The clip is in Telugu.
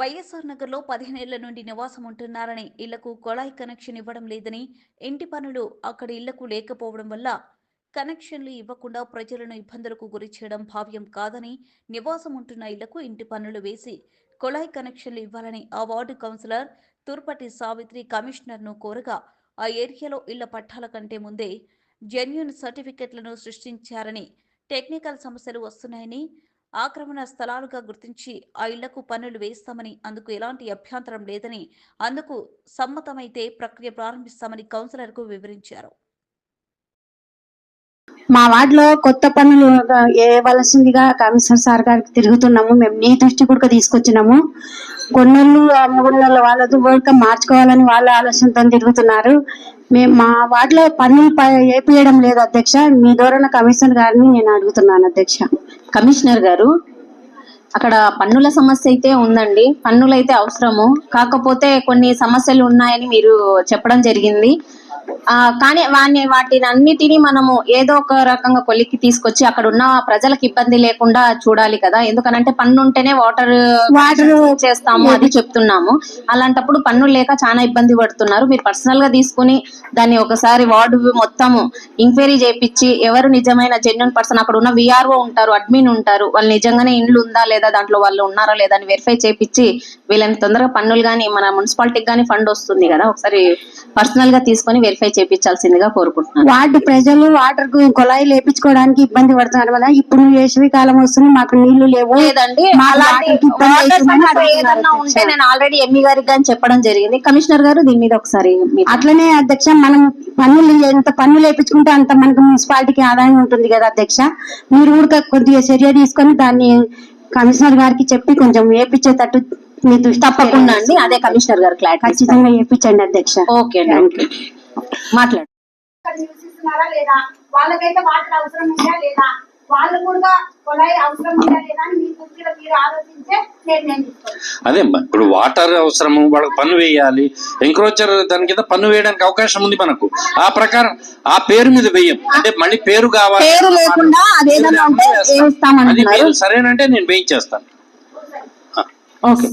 వైఎస్ఆర్ నగర్లో పదిహేనేళ్ళ నుండి నివాసం ఉంటున్నారని ఇళ్ళకు కొళాయి కనెక్షన్ ఇవ్వడం లేదని ఇంటి పనులు అక్కడ ఇళ్ళకు లేకపోవడం వల్ల కనెక్షన్లు ఇవ్వకుండా ప్రజలను ఇబ్బందులకు గురి చేయడం భావ్యం కాదని నివాసం ఉంటున్న ఇళ్ళకు ఇంటి పన్నులు వేసి కొళాయి కనెక్షన్లు ఇవ్వాలని ఆ వార్డు కౌన్సిలర్ తుర్పటి సావిత్రి కమిషనర్ను కోరగా ఆ ఏరియాలో ఇళ్ళ పట్టాల కంటే ముందే జెన్యున్ సర్టిఫికెట్లను సృష్టించారని టెక్నికల్ సమస్యలు వస్తున్నాయని ఆక్రమణ స్థలాలుగా గుర్తించి ఆ ఇళ్ళకు పన్నులు వేస్తామని అందుకు ఎలాంటి అభ్యంతరం లేదని అందుకు సమ్మతమైతే ప్రక్రియ ప్రారంభిస్తామని కౌన్సిలర్కు వివరించారు. మా వార్డులో కొత్త పనులు వేయవలసిందిగా కమిషనర్ సార్ గారికి తిరుగుతున్నాము. మేము నీ దృష్టి కూడా తీసుకొచ్చినాము. కొన్నోళ్ళు ఆ మూడున్నర వాళ్ళది మార్చుకోవాలని వాళ్ళ ఆలోచనతో తిరుగుతున్నారు. మేము మా వార్డులో పనులు ప- లేదు అధ్యక్ష. మీ ధోరణ కమిషనర్ గారిని నేను అడుగుతున్నాను అధ్యక్ష. కమిషనర్ గారు అక్కడ పన్నుల సమస్య అయితే ఉందండి. పన్నులు అయితే అవసరము. కాకపోతే కొన్ని సమస్యలు ఉన్నాయని మీరు చెప్పడం జరిగింది. కానీ వాని వాటిని అన్నిటినీ మనము ఏదో ఒక రకంగా కొలిక్కి తీసుకొచ్చి అక్కడ ఉన్న ప్రజలకు ఇబ్బంది లేకుండా చూడాలి కదా. ఎందుకనంటే పన్ను ఉంటేనే వాటర్ వాటర్ చేస్తాము అది చెప్తున్నాము. అలాంటప్పుడు పన్నులు లేక చాలా ఇబ్బంది పడుతున్నారు. మీరు పర్సనల్గా తీసుకుని దాన్ని ఒకసారి వార్డు మొత్తము ఎంక్వైరీ చేపించి ఎవరు నిజమైన జెన్యున్ పర్సన్ అక్కడ ఉన్న విఆర్ఓ ఉంటారు అడ్మిన్ ఉంటారు వాళ్ళు నిజంగానే ఇండ్లు ఉందా లేదా దాంట్లో వాళ్ళు ఉన్నారా లేదా అని వెరిఫై చేపించి వీళ్ళని తొందరగా పన్నులు కానీ మన మున్సిపాలిటీకి కానీ ఫండ్ వస్తుంది కదా ఒకసారి పర్సనల్గా తీసుకొని వెరిఫై చేపించాల్సిందిగా కోరుకుంటున్నాను. వార్డు ప్రజలు వాటర్కు కొలాయి లేపించుకోవడానికి ఇబ్బంది పడుతున్నారు కదా. ఇప్పుడు వేసవి కాలం వస్తుంది మాకు నీళ్ళు లేవు. లేదండి ఏదన్నా ఉంటే. నేను ఆల్రెడీ ఎంఈ గారికి కానీ చెప్పడం జరిగింది. కమిషనర్ గారు దీని మీద ఒకసారి అట్లనే అధ్యక్ష మనం పన్నులు ఎంత పన్నులు వేయించుకుంటే అంత మనకు మున్సిపాలిటీకి ఆదాయం ఉంటుంది కదా అధ్యక్ష. మీరు కూడా కొద్దిగా చర్య తీసుకొని దాన్ని కమిషనర్ గారికి చెప్పి కొంచెం వేపించేటట్టు మీ దృష్టి తప్పకుండా అండి. అదే కమిషనర్ గారు క్లారిటీ ఖచ్చితంగా వేపించండి అధ్యక్ష. ఓకే అండి ఓకే. మాట్లాడు. ఇక్కడ నివసిస్తున్నారా లేదా? వాళ్ళకైతే వాటర్ అవసరం ఉందా లేదా? వాళ్ళు కూడా కొలాయి అవసరం ఉందా లేదా అని మీ దృష్టిలో మీరు ఆలోచించే నిర్ణయం తీసుకోండి అదే ఇప్పుడు వాటర్ అవసరము వాళ్ళకి పన్ను వేయాలి ఎంక్రోచర్ దాని కింద పన్ను వేయడానికి అవకాశం ఉంది మనకు. ఆ ప్రకారం ఆ పేరు మీద వేయం. అంటే మళ్ళీ పేరు కావాలి. పేరు లేకుండా అదేదన్నా ఉంటే సరేనంటే నేను వేయించేస్తాను. ఓకే